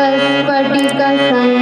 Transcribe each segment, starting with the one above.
सरस्वती का संग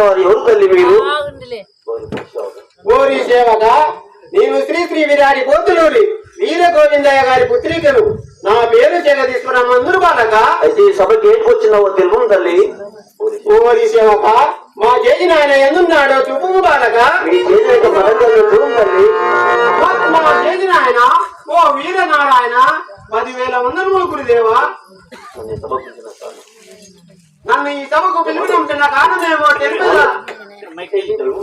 సభకు వచ్చిన వారు ఎవరు తల్లి మీరు. ఓరి సేవక నేను శ్రీ శ్రీ విరాడి పోతులూరి వీర గోవిందయ్య గారి పుత్రికను నా పేరు జగదీశ్వర మందురు బాలక అయితే ఈ సభకి ఏంటి వచ్చినావో తెలుపు తల్లి? ఓరి సేవక మా జేజి నాయన ఎందున్నాడో చూపు బాలక. మీ చూడు తల్లి. మా జేజి నాయన ఓ వీర నారాయణ పదివేల వందలు వచ్చిన చాలు. నన్ను ఈ సభకు పిలుపుతున్న కారణమేమో తెలుపుదా తెలుపు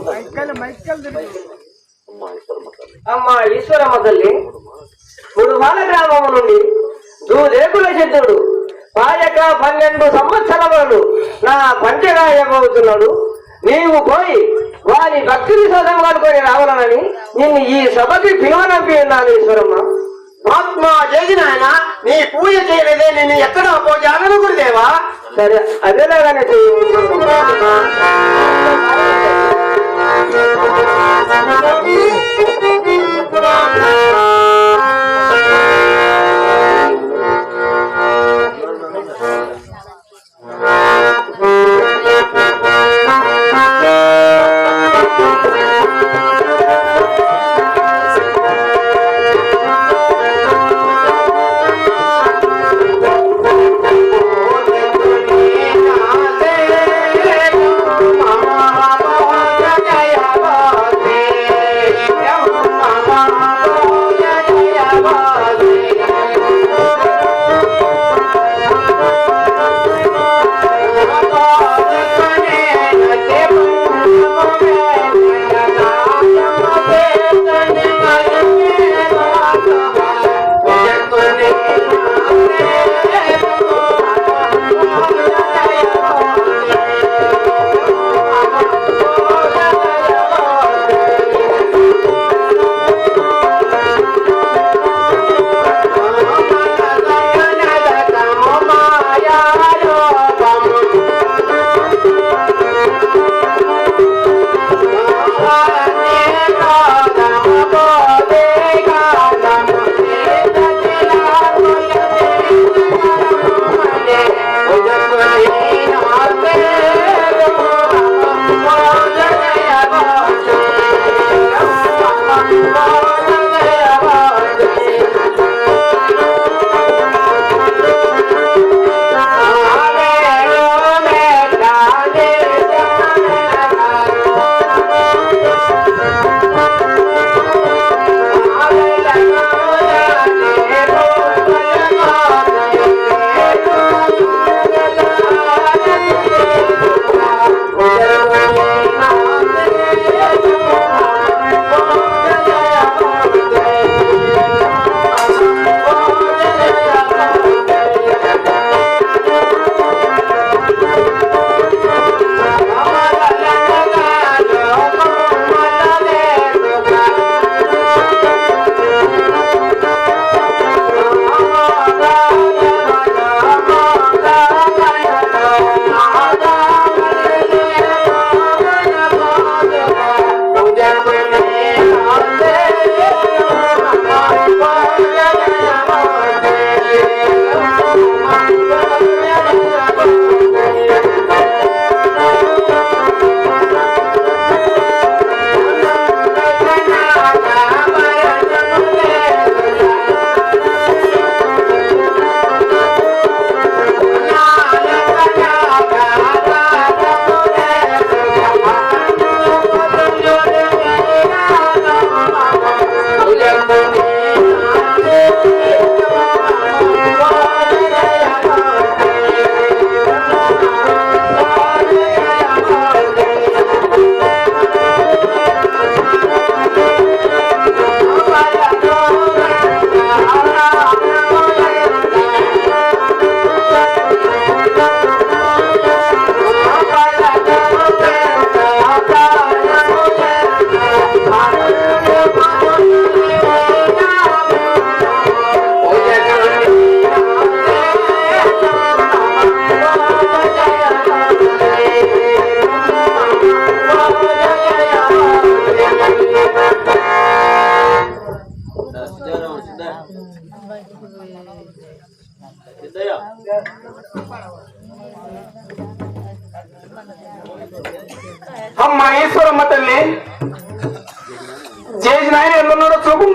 అమ్మా ఈశ్వరమ్మ తల్లి అమ్మ ఈశ్వరమ్మ ముడుమాల గ్రామము నుండి దూదేకుల చంద్రుడు పాయక పన్నెండు సంవత్సరములు నా పంచగాయమవుతున్నాడు నీవు పోయి వారి భక్తిని సొంతం వాడుకొని రావాలని నిన్ను ఈ సభకి పిలువనంపి ఉన్నాను ఈశ్వరమ్మ మహాత్మా చేసిన ఆయన నీ పూజ చేయలేదే నేను ఎక్కడ పోజాలను గురుదేవా సరే అదేలాగానే చేయ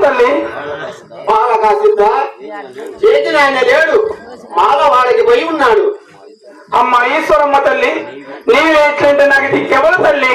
తల్లి పాల కాసిద్దా చేసిన ఆయన లేడు మాలో వాడికి పోయి ఉన్నాడు. అమ్మ ఈశ్వరమ్మ తల్లి నీవేట్లంటే నాకు దిక్కెవరు తల్లి?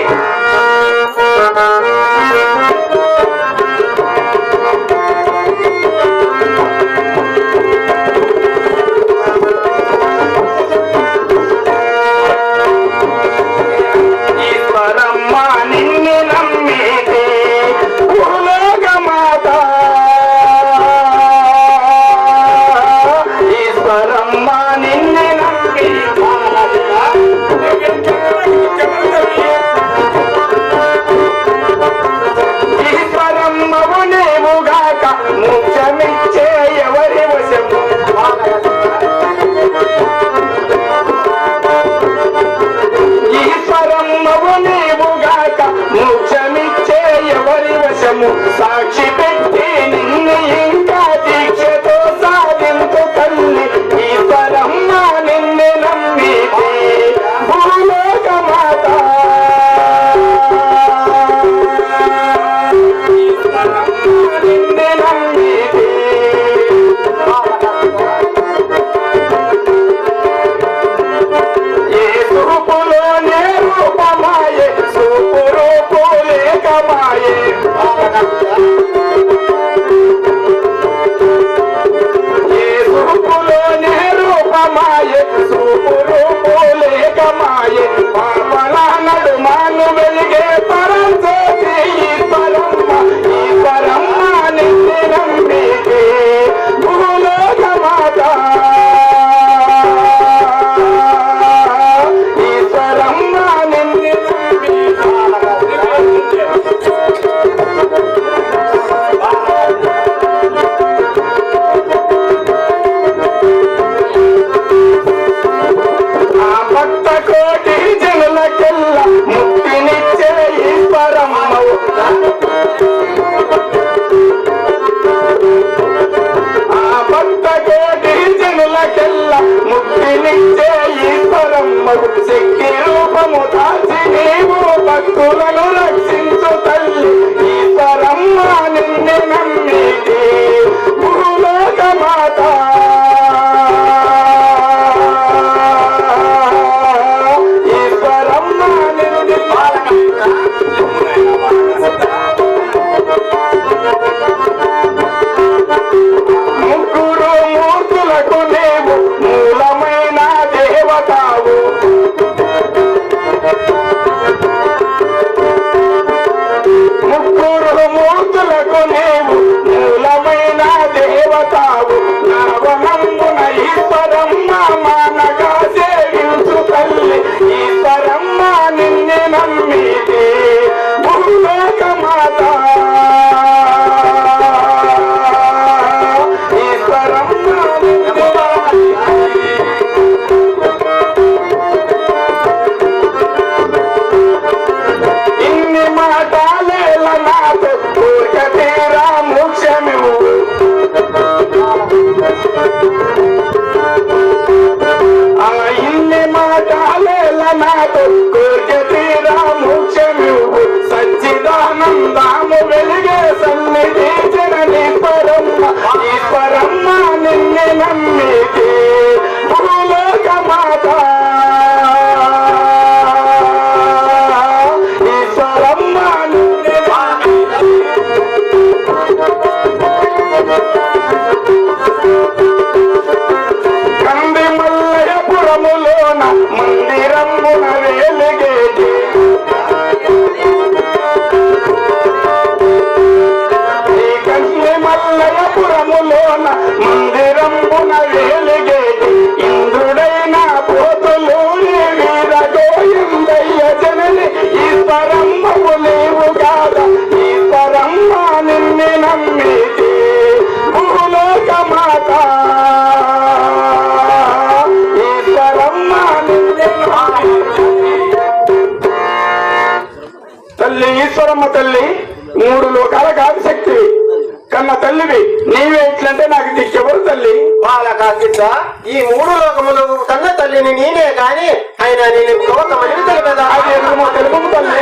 దిక్కెవరు తల్లి? బాల కాకిద్ద ఈ మూడు లోకములు కన్న తల్లిని నేనే కాని ఆయన నేను ఒక మనిషి తెలుగు తెలుపు తల్లి?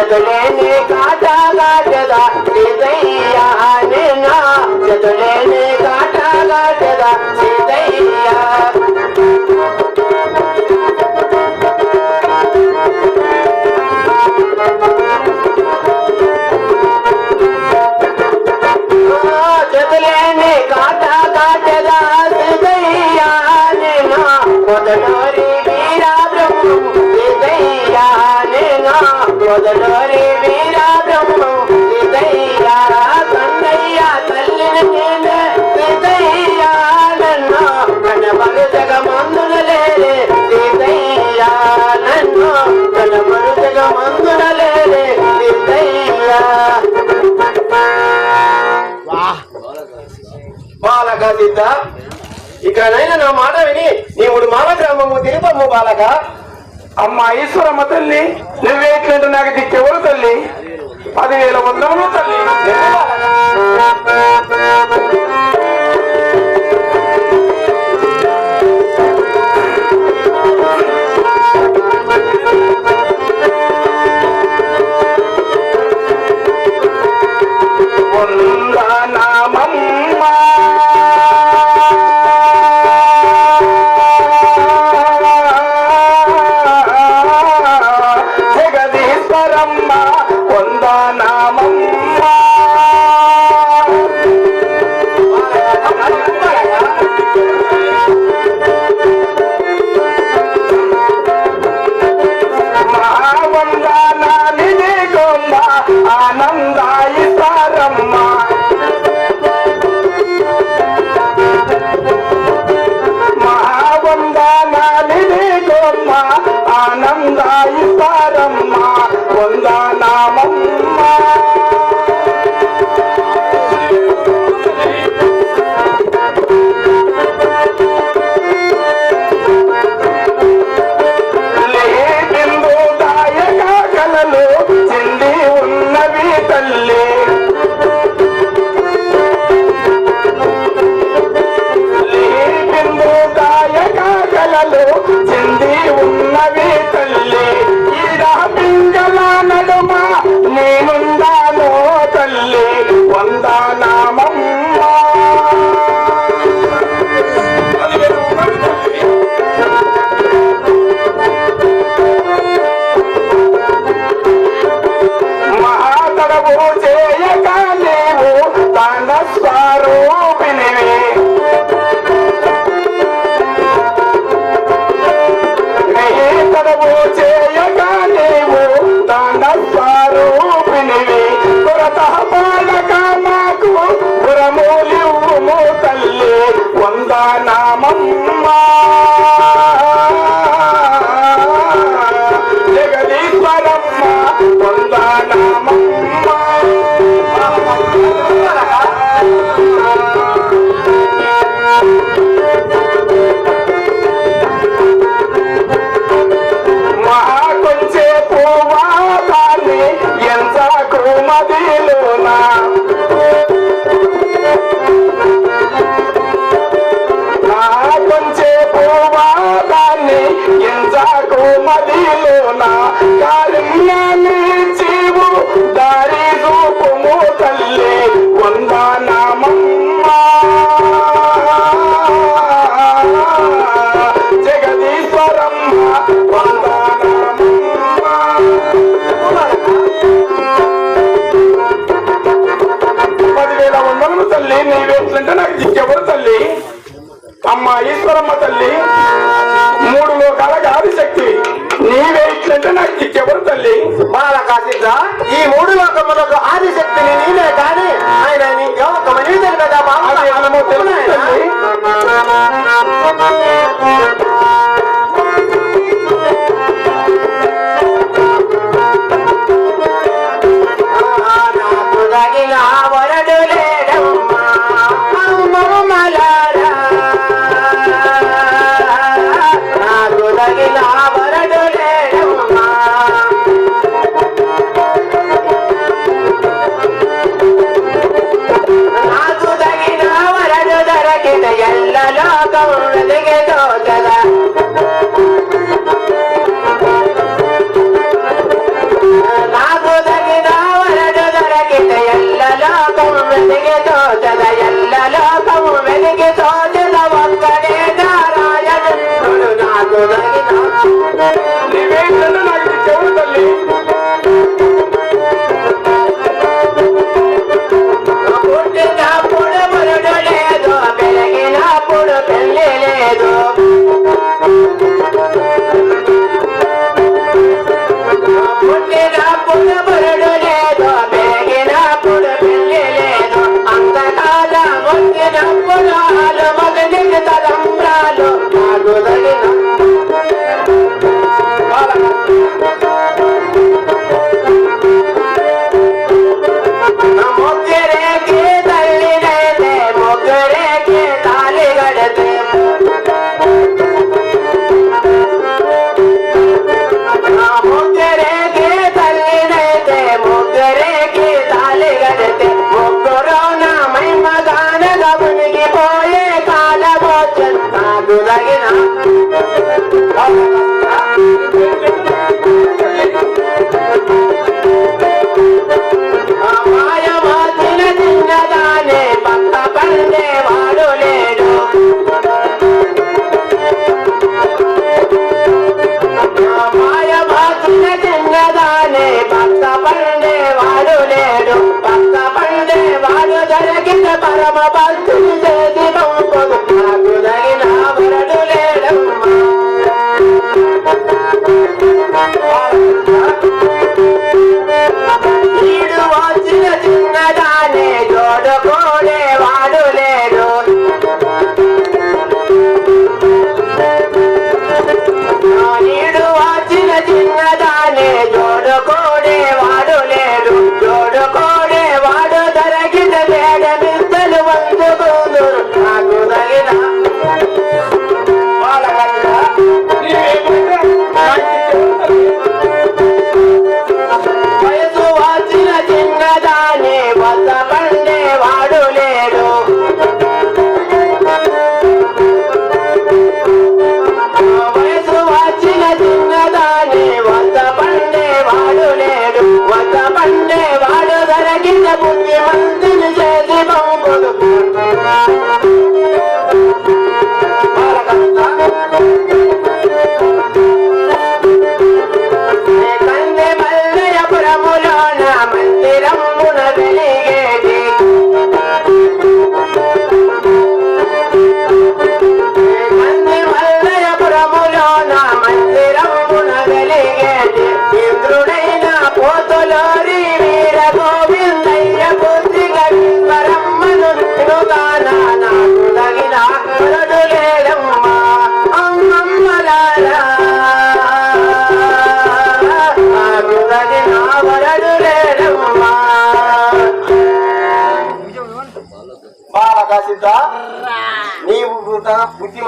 Yadalini kata gajada, Nizayya hanina. మందున లేరే సీతయ్యా నన్ను తన మనుషుల మందున లేరే సీతయ్యా బాలక సీత ఇక్కడైనా నా మాట విని నీవుడు మాలగ్రామము తిరుపము బాలక. అమ్మ ఈశ్వరమ్మ తల్లి నువ్వేట్లంటే నాకు దిక్కెవరు తల్లి? పదివేల వందలు తల్లి. తల్లి మాల కాసిద్ద ఈ మూడు లోకములకు ఆదిశక్తిని నేనే కాని ఆయన నీకోకమని తెలిపేదా బాబు. আমার বাড়ি থেকে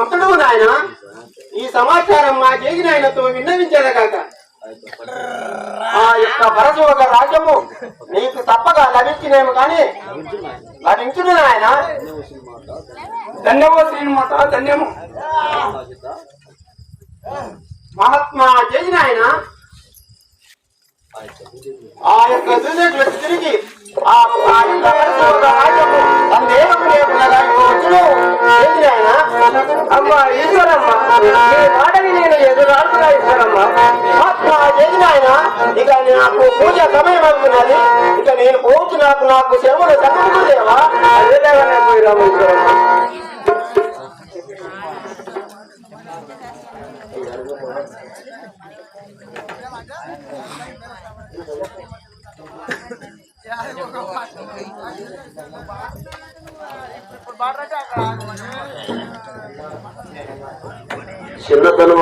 ముట్టడు నాయన. ఈ సమాచారం మా కేగినాయనతో విన్నవించేదగాక ఆ యొక్క భరసు ఒక రాజ్యము నీకు తప్పక లభించినేమో కానీ లభించుడు నాయన. ధన్యమో శ్రీనిమాత ధన్యము. మహాత్మా చేసిన ఆయన ఆ యొక్క తిరిగి ఆ అమ్మా ఈశ్వరమ్మా నీ మాటని నేను ఎదురాడుతున్నా ఈశ్వరమ్మ. ఆత్మ చేసినాయన ఇక నాకు పూజ సమయం అనుకున్నది ఇక నేను పోతు నాకు నాకు శ్రమలు తగ్గుతుందేవా అదే లేవనే పోయిరాము ఈశ్వరమ్మ చిన్నతనం